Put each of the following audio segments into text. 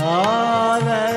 காதல்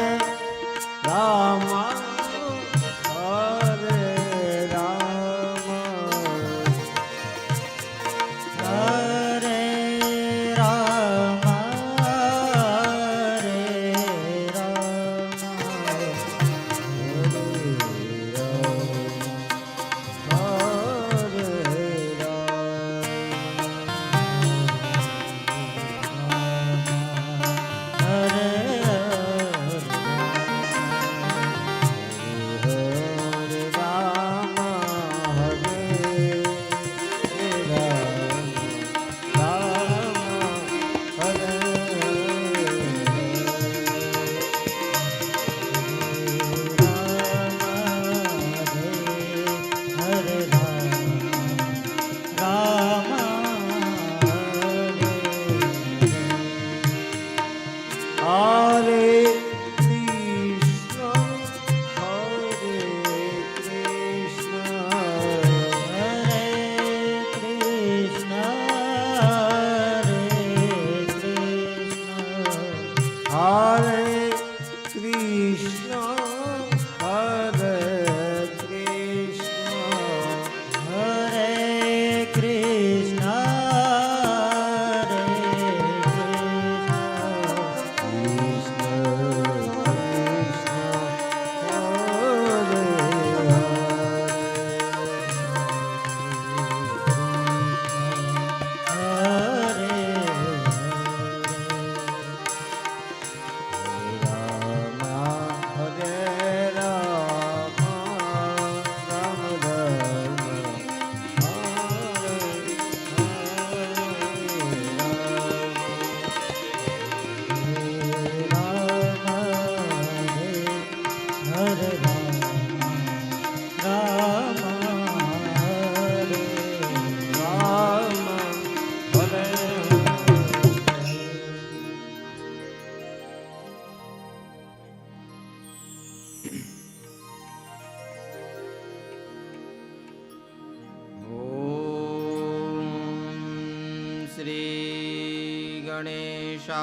गणेशाय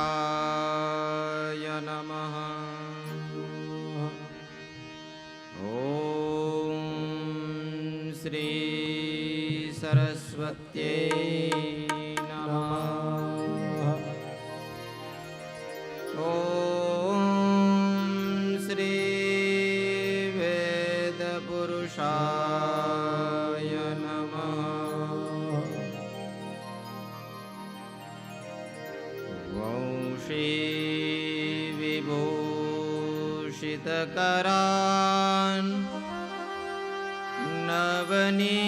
नमः ॐ श्री सरस्वत्यै वौषे विभूषितकरान् नवनीर्दा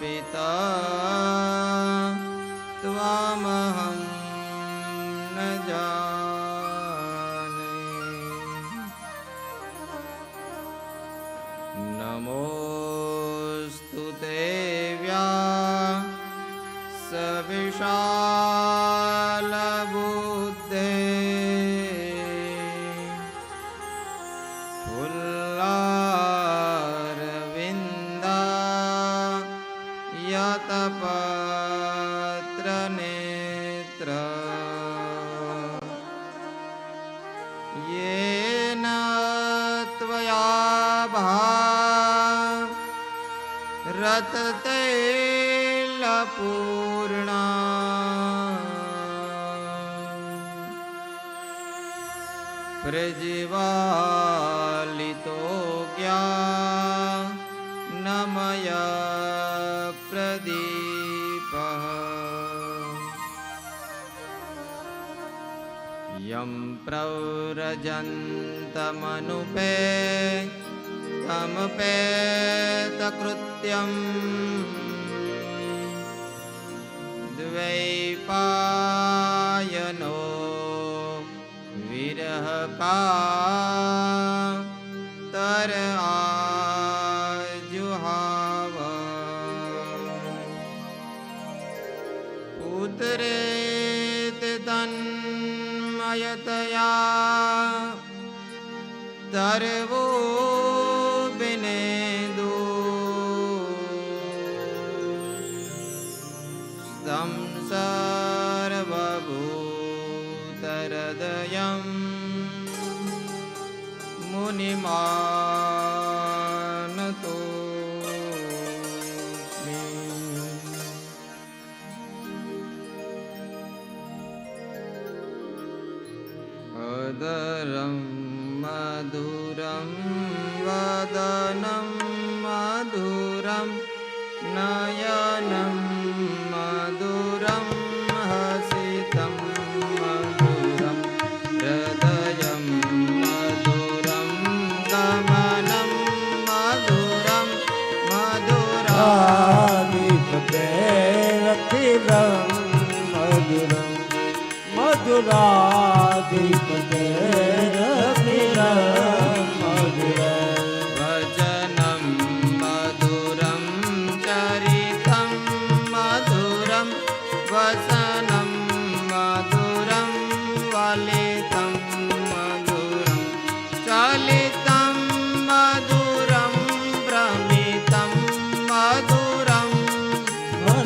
पिता त्वामहं न जा યતપત્ર નેત્ર યેન ત્વયા ભા રતતે પૂર્ણા दीपः यं प्रव्रजन्तमनुपे तमपेतकृत्यम् द्वैपायनो विरहका तर आजुहाव। उदरेति तन्मयतया। तर्वो मधुरं मधुरं वदनं मधुरं नयनं मधुरं हसितं मधुरं हृदयं मधुरं दमनं मधुरं मधुरा मधुरं मधुरा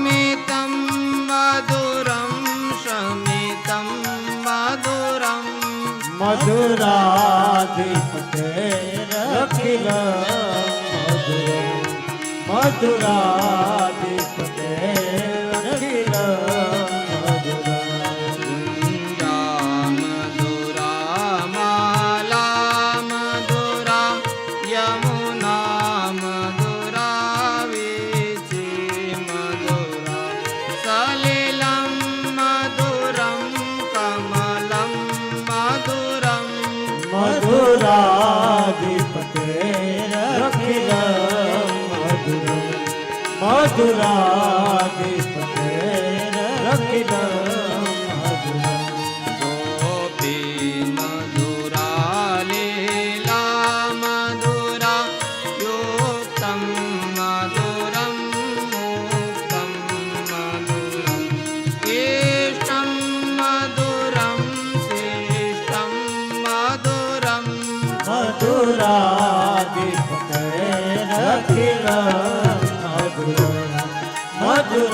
शमितं मधुरं शमितं मधुरं मधुराधिपते रखिल मधुरं मधुराधि Restaurar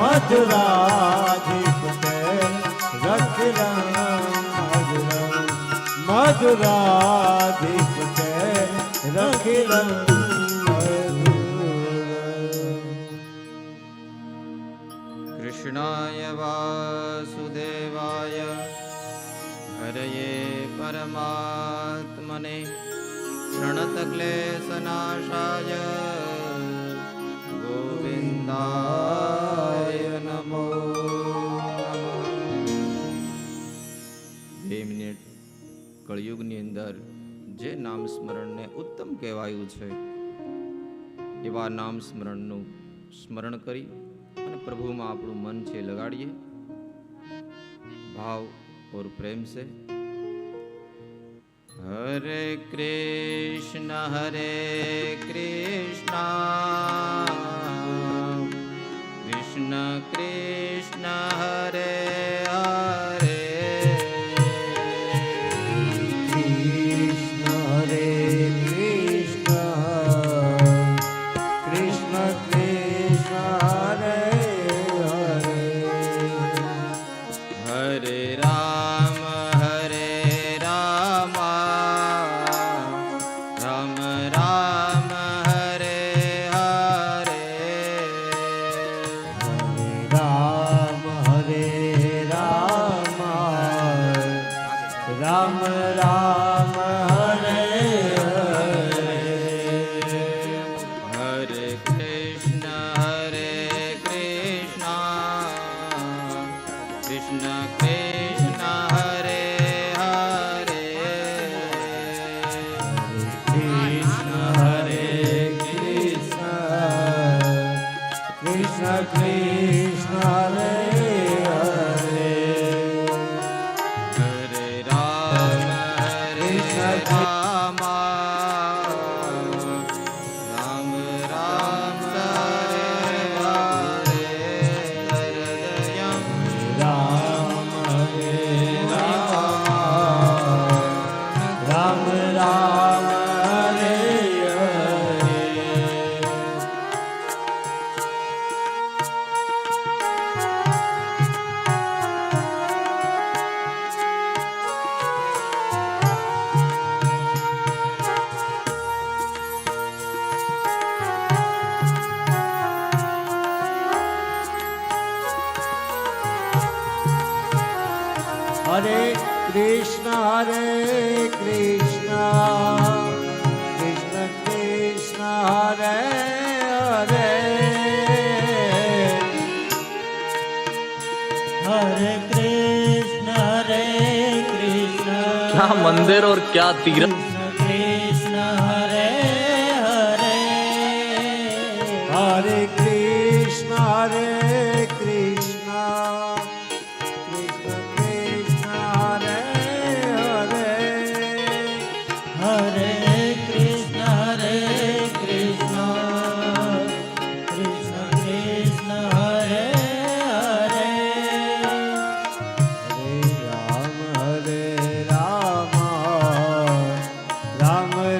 મધુરમ મધુરાધિપતે રખિલમ મધુરમ કૃષ્ણાય વાસુદેવાય હરયે પરમાત્મને પ્રણતક્લેશનાશાય ગોવિંદાય કળિયુગની અંદર જે નામ સ્મરણને ઉત્તમ કહેવાયું છે, એવા નામ સ્મરણનું સ્મરણ કરી અને પ્રભુમાં આપણું મન છે લગાડીએ. ભાવ ઓર પ્રેમ છે હરે કૃષ્ણ હરે કૃષ્ણ. કૃષ્ણ કૃષ્ણ, હરે कृष्ण हरे कृष्ण। कृष्ण कृष्ण हरे हरे। हरे कृष्ण हरे कृष्ण। क्या मंदिर और क्या तीर्थ? कृष्ण राम